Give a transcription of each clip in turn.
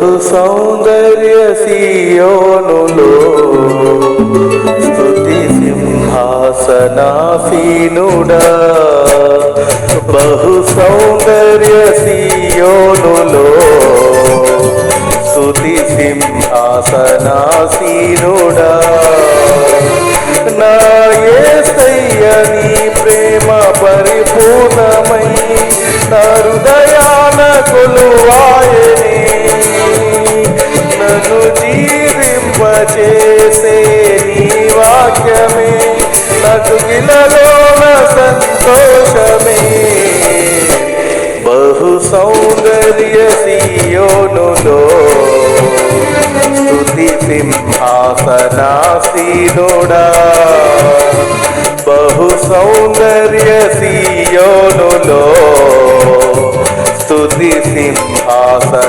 ప్రభు సౌందర్య సియోనులో స్థుతి సింహాసనాసీనుడా. బహు సౌందర్య సియోనులో జీవింపచేసే నీ వాక్యమే. నటుగిలలోన సంతోషమే. బహు సౌందర్య సీయోనులో స్తుతి సింహాసనాసీనుడా. బహు సౌందర్య సీయోనులో స్తుతి సింహాసనాసీనుడా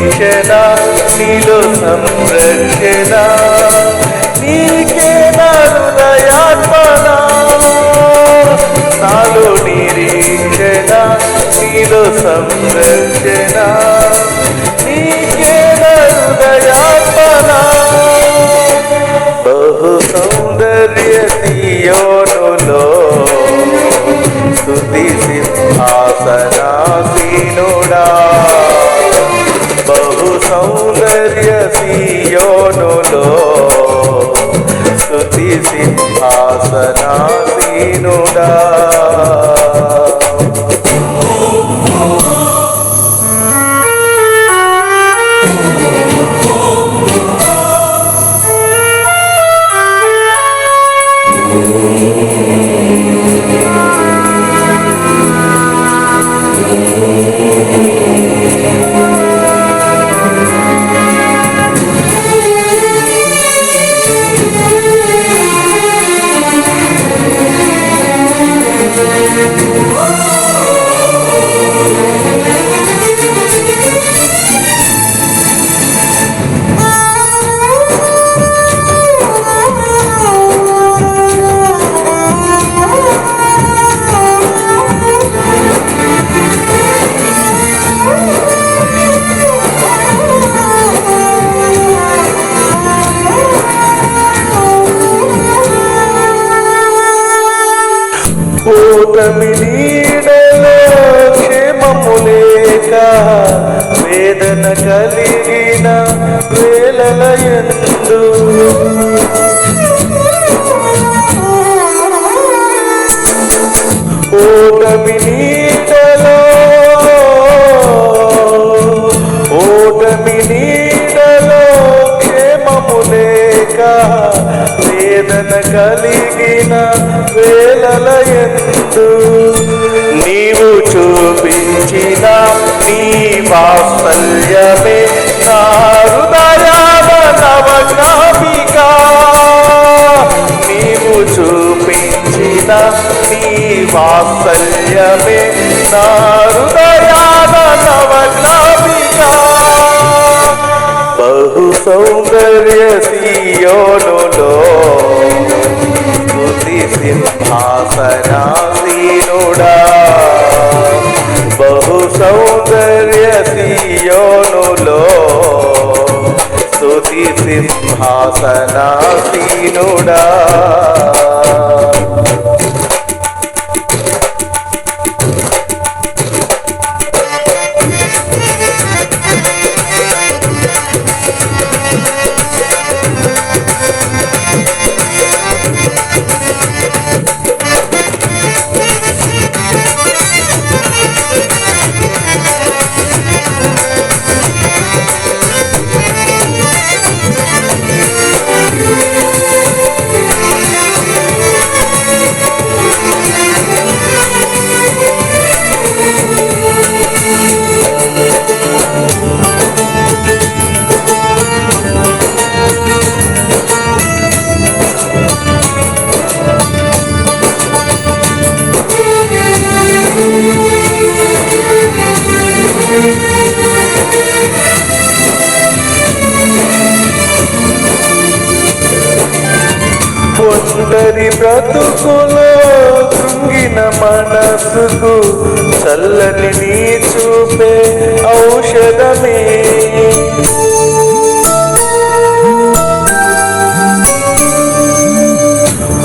నిరీక్షణ నీలో సంరక్షణ? నీకే నా హృదయాత్మన? నాలో నిరీక్షణ? నీలో సంరక్షణ? నీకే నా హృదయాత్మన సౌందర్య ఓటమి నీడలో క్షేమము లేక వేదన కలిగిన వేలల ఎందు. ఓటమి నీ వాత్సల్యమే నా హృదయాన నవజ్ఞాపిక నీవు చూపించిన నీ వాత్సల్యమే నా నవజ్ఞాపిక బహు సౌందర్య సీయోనులో సింహాసనాసీనుడా బహు సౌందర్యతీయోనులో స్తుతి సింహాసనాసీనుడా బ్రతుకులో కృంగిన మనసుకు చల్లని నీ చూపే ఔషధమే.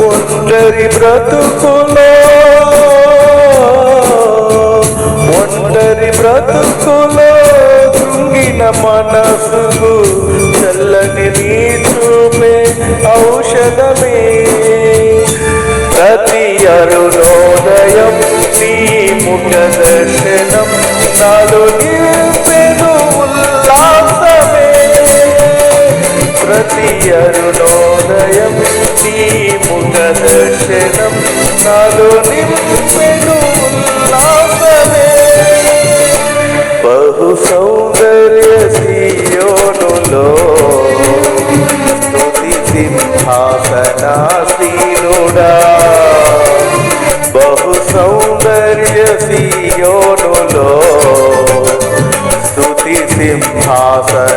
ఒంటరి బ్రతుకులో ముఖ దర్శనం నాలో నిలిపెను ఉల్లాసమే. ప్రతి అరుణోదయం నీ ముఖ దర్శనం నాలో నిలిపెను ఉల్లాసమే. బహు సౌందర్య సీయోనులో స్తుతి సింహాసనాసీనుడా. బహు సౌ సీయోనులో స్థుతి సింహాసనాసీనుడా.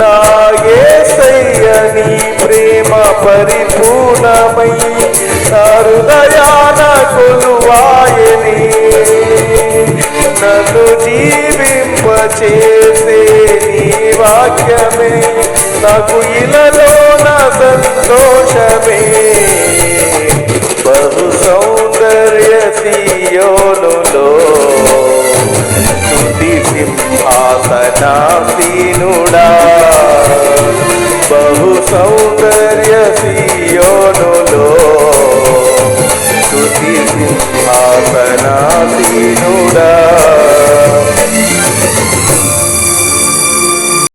నా యేసయ్య ప్రేమ పరిపూర్ణమై నా హృదయాన కొలువాయని. నన్ను జీవింపచేసే నీ వాక్యమే నాకు ఇలలో నా సంతోషమే. సీయోనులో స్తుతి సింహాసనాసీనుడా. బహు సౌందర్య సీయోనులో స్తుతి సింహాసనాసీనుడా.